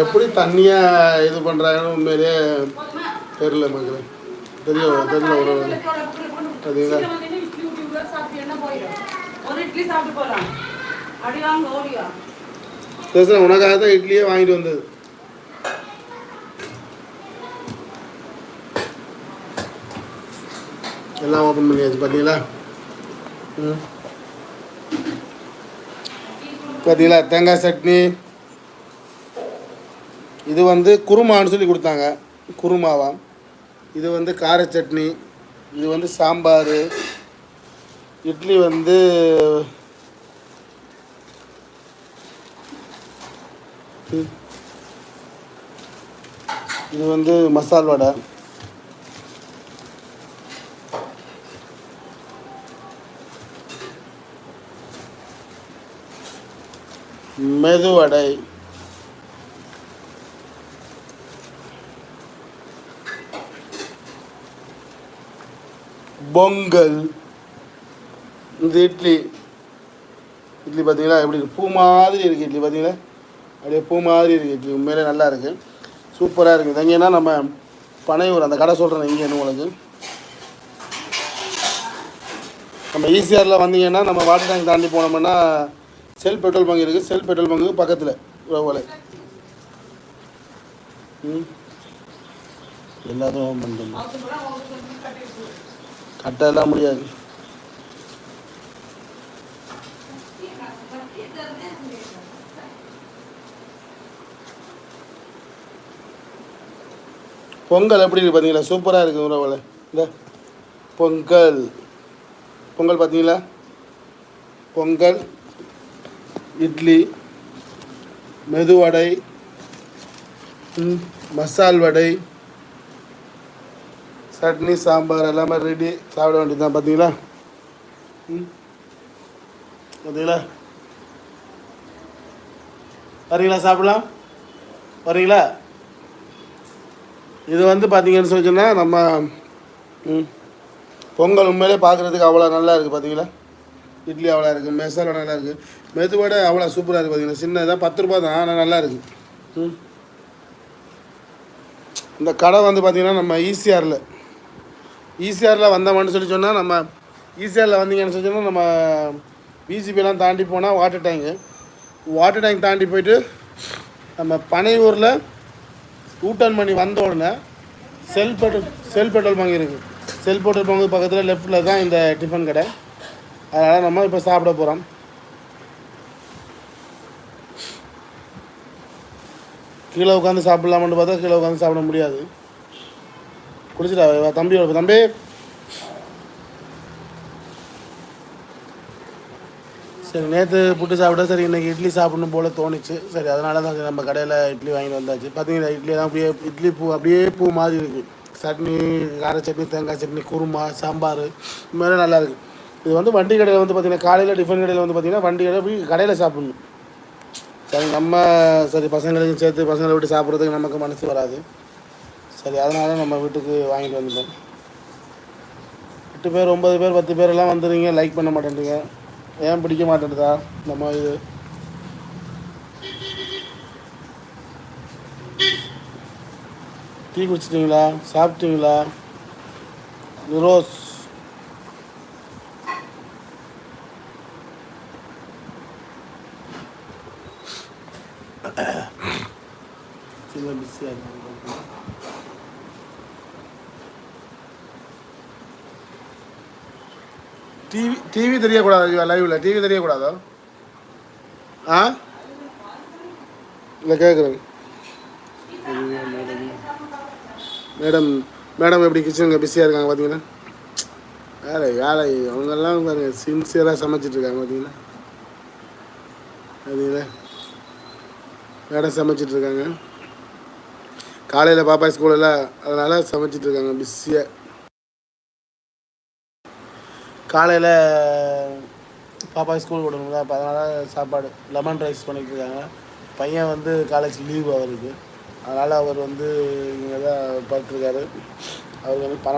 எப்படி தண்ணியாக இது பண்ணுறாங்கன்னு உண்மையிலேயே தெரியல மக்களே. தெரியும் தெரியல ஒரு அதுதான். பேசுகிறேன் உனக்காக தான் இட்லியே வாங்கிட்டு வந்தது. எல்லாம் ஓப்பன் பண்ணியாச்சு பார்த்தீங்களா பார்த்தீங்களா தேங்காய் சட்னி. இது வந்து குருமான்னு சொல்லி கொடுத்தாங்க. குருமாவாம் இது வந்து கார சட்னி. இது வந்து சாம்பார். இட்லி வந்து இது வந்து மசால் வடை. மெதுவடை. பொங்கல். இந்த இட்லி. இட்லி பார்த்தீங்கன்னா எப்படி இருக்கு? பூ மாதிரி இருக்குது இட்லி பார்த்தீங்கன்னா அப்படியே பூ மாதிரி இருக்குது இட்லி. உண்மையிலே நல்லா இருக்குது சூப்பராக இருக்குது எங்கேன்னா நம்ம பனையூர் அந்த கடை சொல்கிறேன் இங்கே உங்களுக்கு. நம்ம ஈசிஆரில் வந்தீங்கன்னா நம்ம வாட்டர் டேங்க் தாண்டி போனோம்னா செல் பெட்ரோல் பங்க் இருக்குது செல் பெட்ரோல் பங்க்கு பக்கத்தில். போல. ம். எல்லாத்தையும் பண்ணுறோம் கட்டெல்லாம் முடியாது. பொங்கல் எப்படி இருக்கு பார்த்தீங்களா சூப்பராக இருக்குது உறவுல இந்த பொங்கல். பொங்கல் பார்த்தீங்களா பொங்கல். இட்லி மெதுவடை மசால் வடை சட்னி சாம்பார் எல்லாமே ரெடி சாப்பிட வேண்டியது தான் பார்த்தீங்களா ம். பார்த்தீங்களா வரீங்களா சாப்பிடலாம்? வரீங்களா? இது வந்து பார்த்தீங்கன்னு சொல்லி சொன்னால் நம்ம ம் பொங்கல் உண்மையிலே பார்க்குறதுக்கு அவ்வளோ நல்லா இருக்குது பார்த்தீங்களா இட்லி அவ்வளோ இருக்குது மசாலா நல்லா இருக்குது மெதுவடை அவ்வளோ சூப்பராக இருக்குது பார்த்தீங்களா சின்னதாக பத்து ரூபா தான் ஆனால் நல்லா இருக்குது ம். இந்த கடை வந்து பார்த்தீங்கன்னா நம்ம ஈசிஆரில் ஈசிஆரில் வந்தோம்னு சொல்லி சொன்னால் நம்ம ஈசிஆரில் வந்தீங்கன்னு சொல்லி சொன்னால் நம்ம பிஜிபிலாம் தாண்டி போனால் வாட்டர் டேங்கு வாட்டர் டேங்க் தாண்டி போயிட்டு நம்ம பனையூரில் டர்ன் பண்ணி வந்த உடனே செல் பெட்ரோல் செல் பெட்ரோல் பங்கு இருக்குது செல் பெட்ரோல் பங்கு பக்கத்தில் லெஃப்ட்டில் தான் இந்த டிஃபன் கடை. அதனால் நம்ம இப்போ சாப்பிட போகிறோம் கீழே உட்காந்து சாப்பிட்லாமான்னு பார்த்தா கீழே உட்காந்து சாப்பிட முடியாது. குடிச்சிட்டா தம்பியோட தம்பி சரி நேற்று புட்டு சாப்பிட்டா சரி இன்னைக்கு இட்லி சாப்பிடணும் போல தோணுச்சு. சரி அதனால தான் சரி நம்ம கடையில் இட்லி வாங்கிட்டு வந்தாச்சு. பார்த்தீங்கன்னா இட்லி தான் அப்படியே இட்லி பூ அப்படியே பூ மாதிரி இருக்குது சட்னி கார சட்னி தேங்காய் சட்னி குருமா சாம்பார் இது மாதிரி நல்லா இருக்குது இது வந்து வண்டி கடையில் வந்து பார்த்தீங்கன்னா காலையில் டிஃபன் கடையில் வந்து பார்த்தீங்கன்னா வண்டி கடையில் போய் கடையில் சாப்பிட்ணும். சரி நம்ம சரி பசங்களையும் சேர்த்து பசங்களை விட்டு சாப்பிட்றதுக்கு நமக்கு மனசு வராது. சரி அதனால நம்ம வீட்டுக்கு வாங்கிட்டு வந்துட்டோம். எட்டு பேர் ஒன்பது பேர் பத்து பேரெல்லாம் வந்துடுங்க லைக் பண்ண மாட்டேன்றீங்க. ஏன் பிடிக்க மாட்டேன்டா நம்ம இது. டீ குடிச்சிட்டிங்களா? சாப்பிட்டீங்களா? ரோஸ். சின்ன பிஸியாக இருக்காங்க டிவி டிவி தெரியக்கூடாது லைவில் டிவி தெரியக்கூடாதா? ஆ? இல்லை கேட்குறேன் மேடம் மேடம் எப்படி கிச்சனுங்க பிஸியாக இருக்காங்க பார்த்தீங்கன்னா வேலை வேலை. அவங்கெல்லாம் பாருங்க சின்சியராக சமைச்சிட்டு இருக்காங்க பார்த்தீங்களா பார்த்தீங்களா மேடம் சமைச்சிட்டு இருக்காங்க. காலையில் பாப்பா ஸ்கூலில் அதனால் சமைச்சிட்டு இருக்காங்க பிஸியாக காலையில் பாப்பா ஸ்கூல் விடணுங்களா அப்போ அதனால் சாப்பாடு லெமன் ரைஸ் பண்ணிகிட்டு இருக்காங்க. பையன் வந்து காலேஜ் லீவ் அவருக்கு. அதனால் அவர் வந்து இங்கே தான் பார்த்துருக்காரு அவருக்கு வந்து பணம்